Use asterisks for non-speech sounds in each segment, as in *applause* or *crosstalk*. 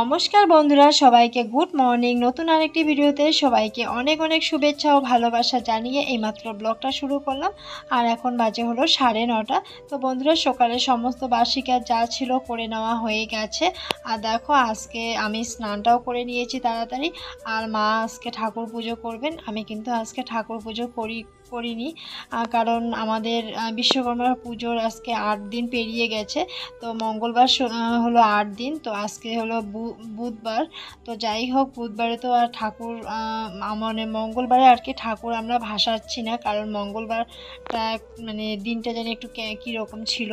নমস্কার বন্ধুরা, সবাইকে গুড মর্নিং। নতুন আরেকটি ভিডিওতে সবাইকে অনেক অনেক শুভেচ্ছা ও ভালোবাসা জানিয়ে এইমাত্র ব্লগটা শুরু করলাম। আর এখন বাজে হলো সাড়ে নটা। তো বন্ধুরা, সকালে সমস্ত বার্ষিক যা ছিল করে নেওয়া হয়ে গেছে। আর দেখো, আজকে আমি স্নানটাও করে নিয়েছি তাড়াতাড়ি। আর মা আজকে ঠাকুর পুজো করবেন। আমি কিন্তু আজকে ঠাকুর পুজো করি করিনি কারণ আমাদের বিশ্বকর্মা পুজোর আজকে আট দিন পেরিয়ে গেছে, তো মঙ্গলবার হলো আট দিন, তো আজকে হলো বুধবার, তো যাই হোক বুধবারে তো আর ঠাকুর মানে মঙ্গলবারে আর কি ঠাকুর আমরা ভাসাচ্ছি না, কারণ মঙ্গলবারটা মানে দিনটা জানি একটু কীরকম ছিল,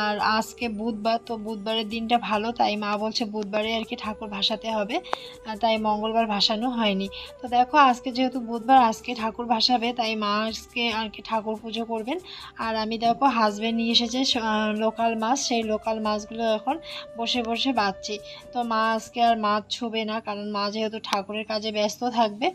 আর আজকে বুধবার, তো বুধবারের দিনটা ভালো, তাই মা বলছে বুধবারে আর কি ঠাকুর ভাসাতে হবে তাই মঙ্গলবার ভাসানো হয়নি, তো দেখো আজকে যেহেতু বুধবার, আজকে ঠাকুর ভাসাবে, তাই মা আজকে আর কি ঠাকুর পুজো করবেন। আর আমি দেখো হাজব্যান্ড নিয়ে এসেছে লোকাল মাছ। সেই লোকাল মাছগুলো এখন বসে বসে বাঁচছি। তো মা আজকে আর মাছ ছুবে না, কারণ মা যেহেতু ঠাকুরের কাজে ব্যস্ত থাকবে।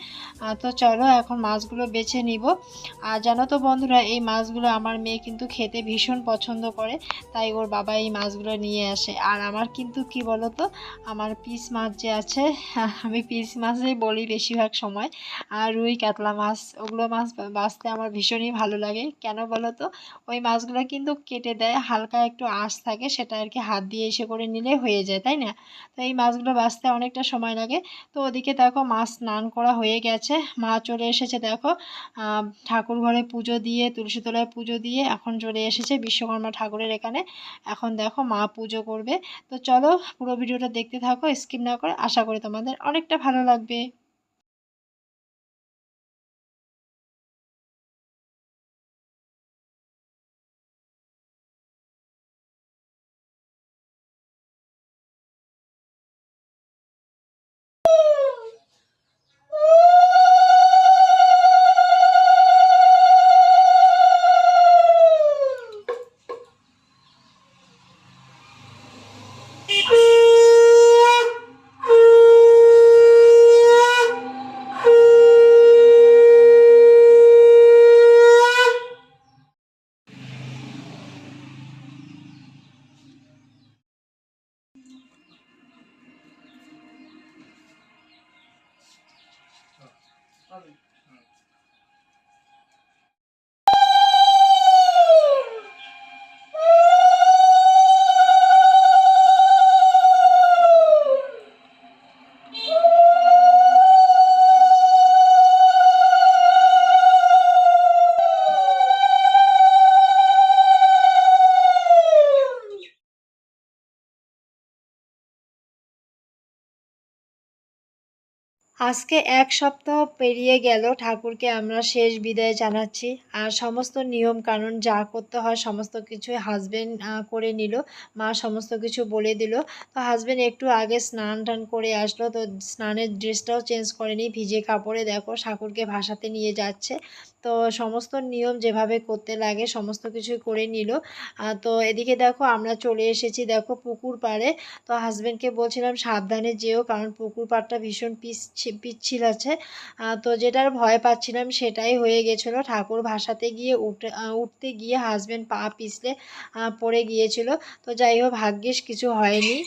তো চলো এখন মাছগুলো বেছে নিব। আর জানো তো বন্ধুরা, এই মাছগুলো আমার মেয়ে কিন্তু খেতে ভীষণ পছন্দ করে। তাই ওর বাবা এই মাছগুলো নিয়ে আসে। আর আমার কিন্তু কি বলো তো আমার পিস মাছ যে আছে, *laughs* আমি পিস মাছই বলি বেশিরভাগ সময়। আর রুই, কাতলা মাছ, ওগুলো মাছ বা- বাছতে আমার ভীষণই ভালো লাগে। কেন বলো তো ওই মাছগুলো কিন্তু কেটে দেয়, হালকা একটু আঁশ থাকে, সেটা আর কি হাত দিয়ে এসে করে নিলে হয়ে যায়, তাই না? তো এই মাছগুলো বাছতে অনেকটা সময় লাগে। তো ওদিকে দেখো মাছ স্নান করা হয়ে গেছে, মা চলে এসেছে দেখো। ঠাকুর ঘরে পুজো দিয়ে, তুলসী তলায় পুজো দিয়ে এখন চলে এসেছে বিশ্বকর্মা ঠাকুরের এখানে। এখন দেখো মা পুজো করবে। তো চলো পুরো ভিডিওটা দেখতে থাকো, স্কিপ না করে আশা করি তোমাদের অনেকটা ভালো লাগবে। Amin. আজকে এক সপ্তাহ পেরিয়ে গেল ঠাকুরকে আমরা শেষ বিদায় জানাচ্ছি। আর সমস্ত নিয়ম কানুন যা করতে হয় সমস্ত কিছু হাজবেন্ড করে নিল। মা সমস্ত কিছু বলে দিল। তো হাজবেন্ড একটু আগে স্নান টান করে আসলো। তো স্নানের ড্রেসটাও চেঞ্জ করেনি। ভিজে কাপড়ে দেখো ঠাকুরকে ভাসাতে নিয়ে যাচ্ছে। তো সমস্ত নিয়ম যেভাবে করতে লাগে সমস্ত কিছু করে নিল। তো এদিকে দেখো আমরা চলে এসেছি দেখো পুকুর পাড়ে। তো হাজবেন্ডকে বলছিলাম সাবধানে যেও কারণ পুকুর পাড়টা ভীষণ পিছ পিচ্ছিল আছে। তো যেটার ভয় পাচ্ছিলাম সেটাই হয়ে গেছিল। ঠাকুর ভাসাতে গিয়ে উঠে উঠতে গিয়ে হাজবেন্ড পা পিছলে পড়ে গিয়েছিল। তো যাই হোক, ভাগ্যিস কিছু হয়নি।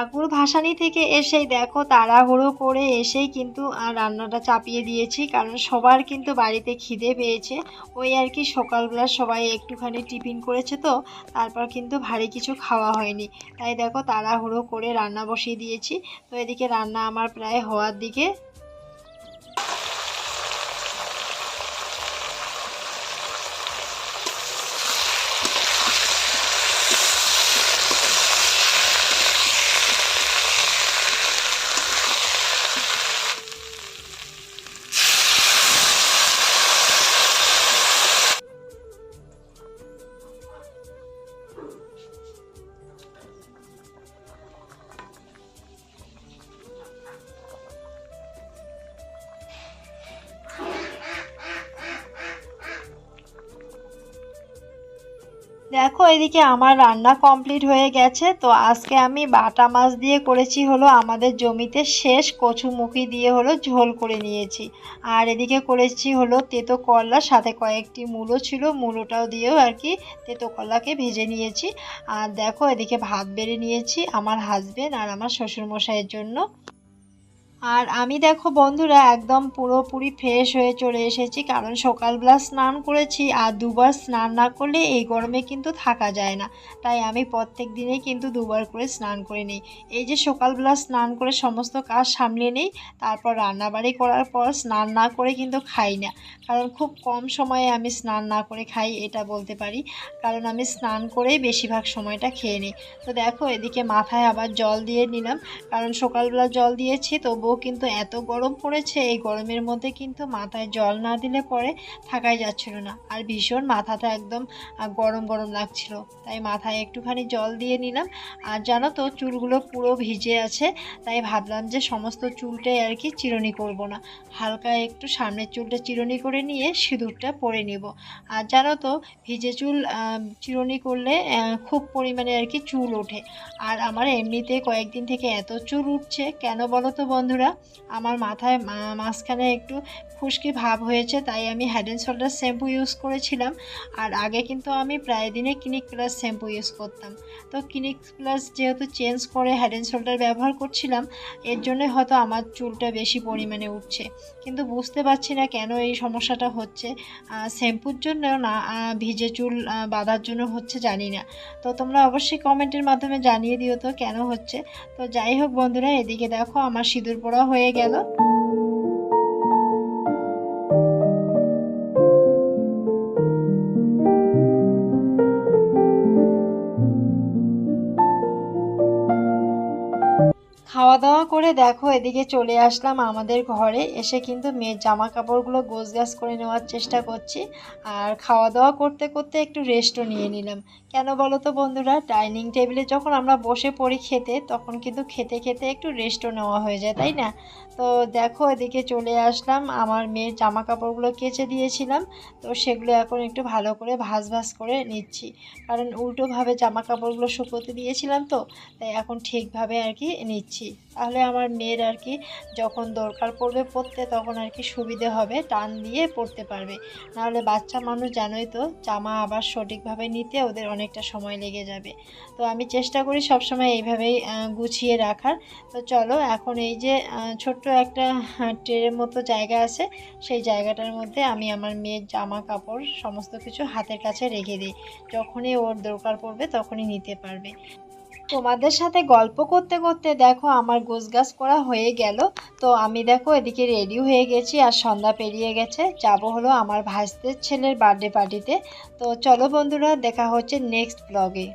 ঠাকুর ভাসানি থেকে এসেই দেখো, তাড়াহুড়ো করে এসেই কিন্তু আর রান্নাটা চাপিয়ে দিয়েছি। কারণ সবার কিন্তু বাড়িতে খিদে পেয়েছে। ওই আর কি সকালবেলা সবাই একটুখানি টিফিন করেছে তো, তারপর কিন্তু ভারী কিছু খাওয়া হয়নি। তাই দেখো, তাড়াহুড়ো করে রান্না বসিয়ে দিয়েছি। তো এদিকে রান্না আমার প্রায় হওয়ার দিকে দেখো, এদিকে আমার রান্না কমপ্লিট হয়ে গেছে। তো আজকে আমি বাটা মাছ দিয়ে করেছি হলো আমাদের জমিতে শেষ কচুমুখি দিয়ে হলো ঝোল করে নিয়েছি। আর এদিকে করেছি হলো তেতো করলা, সাথে কয়েকটি মূলো ছিল, মূলোটাও দিয়েও আর কি তেতো করলাকে ভেজে নিয়েছি। আর দেখো, এদিকে ভাত বেড়ে নিয়েছি আমার হাজবেন্ড আর আমার শ্বশুরমশাইয়ের জন্য। আর আমি দেখো বন্ধুরা, একদম পুরোপুরি ফ্রেশ হয়ে চলে এসেছি, কারণ সকালবেলা স্নান করেছি আর দুবার স্নান না করলে এই গরমে কিন্তু থাকা যায় না। তাই আমি প্রত্যেক দিনেই কিন্তু দুবার করে স্নান করে নিই। এই যে সকালবেলা স্নান করে সমস্ত কাজ সামলে নেই, তারপর রান্নাবাড়ি করার পর স্নান না করে কিন্তু খাই না। কারণ খুব কম সময়ে আমি স্নান না করে খাই, এটা বলতে পারি। কারণ আমি স্নান করেই বেশিরভাগ সময়টা খেয়ে নিই। তো দেখো, এদিকে মাথায় আবার জল দিয়ে নিলাম, কারণ সকালবেলা জল দিয়েছি, তবুও কিন্তু এত গরম পড়েছে, এই গরমের মধ্যে কিন্তু মাথায় জল না দিলে পরে থাকাই যাচ্ছিল না। আর ভীষণ মাথাটা একদম গরম গরম লাগছিল। তাই মাথায় একটুখানি জল দিয়ে নিলাম। আর জানো তো, চুলগুলো পুরো ভিজে আছে। তাই ভাবলাম যে সমস্ত চুলটাই আর কি চিরুনি করব না। হালকা একটু সামনের চুলটা চিরুনি করে নিয়ে সিঁদুরটা পরে নিব। আর জানো তো, ভিজে চুল চিরুনি করলে খুব পরিমাণে আর কি চুল ওঠে। আর আমার এমনিতে কয়েকদিন থেকে এত চুল উঠছে, কেন বলো তো বন্ধুরা? আমার মাথায় মাঝখানে একটু খুশকি ভাব হয়েছে, তাই আমি Head and Shoulder shampoo use করেছিলাম। আর আগে কিন্তু আমি প্রায় দিনে ক্লিনিক প্লাস শ্যাম্পু ইউজ করতাম। তো ক্লিনিক প্লাস যেহেতু চেঞ্জ করে হেড অ্যান্ড শোল্ডার ব্যবহার করছিলাম, এর জন্য হয়তো আমার চুলটা বেশি পরিমাণে উঠছে। কিন্তু বুঝতে পারছি না কেন এই সমস্যাটা হচ্ছে। শ্যাম্পুর জন্য না ভিজে চুল বাঁধার জন্য হচ্ছে জানি না। তো তোমরা অবশ্যই কমেন্টের মাধ্যমে জানিয়ে দিও তো কেন হচ্ছে। তো যাই হোক বন্ধুরা, এদিকে দেখো আমার সিঁদুর পড়া হয়ে গেল। খাওয়া দাওয়া করে দেখো, এদিকে চলে আসলাম আমাদের ঘরে। এসে কিন্তু মেয়ের জামা কাপড়গুলো গোছগাছ করে নেওয়ার চেষ্টা করছি। আর খাওয়া দাওয়া করতে করতে একটু রেস্টও নিয়ে নিলাম। কেন বলো তো বন্ধুরা ডাইনিং টেবিলে যখন আমরা বসে পড়ি খেতে, তখন কিন্তু খেতে খেতে একটু রেস্টও নেওয়া হয়ে যায়, তাই না? তো দেখো, এদিকে চলে আসলাম। আমার মেয়ের জামা কাপড়গুলো কেচে দিয়েছিলাম, তো সেগুলো এখন একটু ভালো করে ভাজ ভাজ করে নিচ্ছি। কারণ উল্টোভাবে জামা কাপড়গুলো শুকোতে দিয়েছিলাম তো, তাই এখন ঠিকভাবে আর কি নিচ্ছি। তাহলে আমার মেয়ের আর কি যখন দরকার পড়বে পড়তে তখন আর কি সুবিধে হবে, টান দিয়ে পড়তে পারবে। নাহলে বাচ্চা মানুষ জানোই তো, জামা আবার সঠিকভাবে নিতে ওদের অনেকটা সময় লেগে যাবে। তো আমি চেষ্টা করি সবসময় এইভাবেই গুছিয়ে রাখার। তো চলো, এখন এই যে ছোট্ট একটা ট্রের মতো জায়গা আছে, সেই জায়গাটার মধ্যে আমি আমার মেয়ের জামা কাপড় সমস্ত কিছু হাতের কাছে রেখে দিই। যখনই ওর দরকার পড়বে তখনই নিতে পারবে। তোমাদের সাথে গল্প করতে করতে দেখো আমার গোছগাছ করা হয়ে গেল। তো আমি দেখো এদিকে রেডি হয়ে গেছি আর সন্ধ্যা পেরিয়ে গেছে। যাব হলো আমার ভাইসদের ছেলের বার্থডে পার্টিতে তো। চলো বন্ধুরা, দেখা হচ্ছে নেক্সট ব্লগে